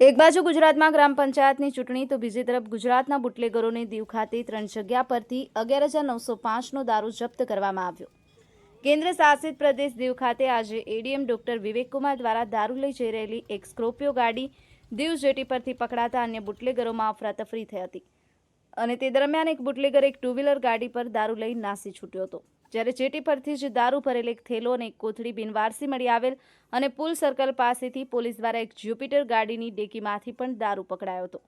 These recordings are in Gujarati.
એક બાજુ ગુજરાતમાં ગ્રામ પંચાયતની ચૂંટણી તો બીજી તરફ ગુજરાતના બુટલેગરોને દીવ ખાતે ત્રણ જગ્યા પરથી અગિયાર હજાર નવસો પાંચનો દારૂ જપ્ત કરવામાં આવ્યો. કેન્દ્ર શાસિત પ્રદેશ દીવ ખાતે આજે એડીએમ ડોક્ટર વિવેકકુમાર દ્વારા દારૂ લઈ જઈ રહેલી એક સ્ક્રોપિયો ગાડી દીવ જેટી પરથી પકડાતા અન્ય બુટલેગરોમાં અફરાતફરી થઈ હતી. અને તે દરમિયાન એક બુટલેગર એક ટુ વ્હીલર ગાડી પર દારૂ લઈ નાસી છૂટ્યો હતો. જ્યારે જેટી પરથી જ દારૂ ભરેલ એક થેલો અને એક કોથળી બિનવારસી મળી આવેલ અને પુલ સર્કલ પાસેથી પોલીસ દ્વારા એક જ્યુપિટર ગાડીની ડેકીમાંથી પણ દારૂ પકડાયો હતો.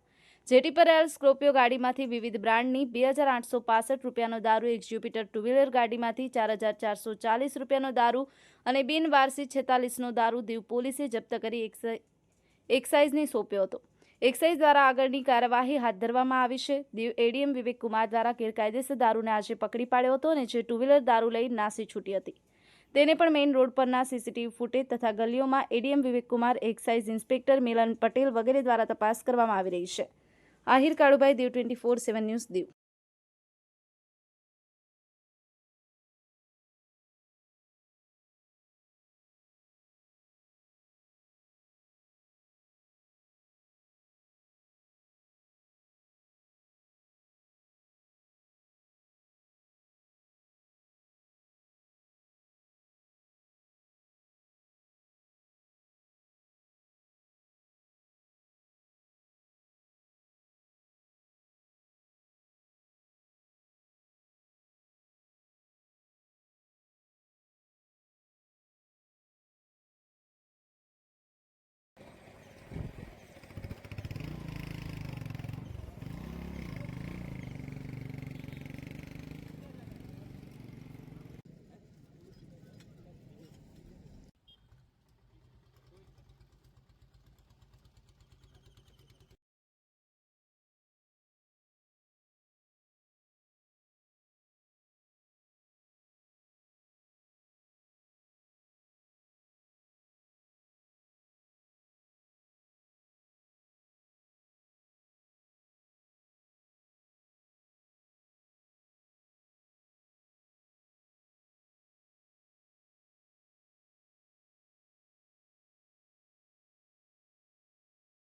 જેટી પર રહેલ સ્કોર્પિયો ગાડીમાંથી વિવિધ બ્રાન્ડની બે હજાર આઠસો પાસઠ રૂપિયાનો દારૂ, એક જ્યુપિટર ટુ વ્હીલર ગાડીમાંથી ચાર હજાર ચારસો ચાલીસ રૂપિયાનો દારૂ અને બિનવારસી છેતાલીસનો દારૂ દીવ પોલીસે જપ્ત કરી એક્સાઇ- એક્સાઇઝને સોંપ્યો હતો. એક્સાઇઝ દ્વારા આગળની કાર્યવાહી હાથ ધરવામાં આવી છે. દીવ એડીએમ વિવેક કુમાર દ્વારા ગેરકાયદેસર દારૂને આજે પકડી પાડ્યો હતો અને જે ટુ વ્હીલર દારૂ લઈ નાસી છૂટી હતી. તેને પણ મેઇન રોડ પરના સીસીટીવી ફૂટેજ તથા ગલીઓમાં ADM Vivek Kumar, excise inspector Milan Patel વગેરે દ્વારા તપાસ કરવામાં આવી રહી છે. Ahir Kalubhai, Diu twenty four seven news, Diu.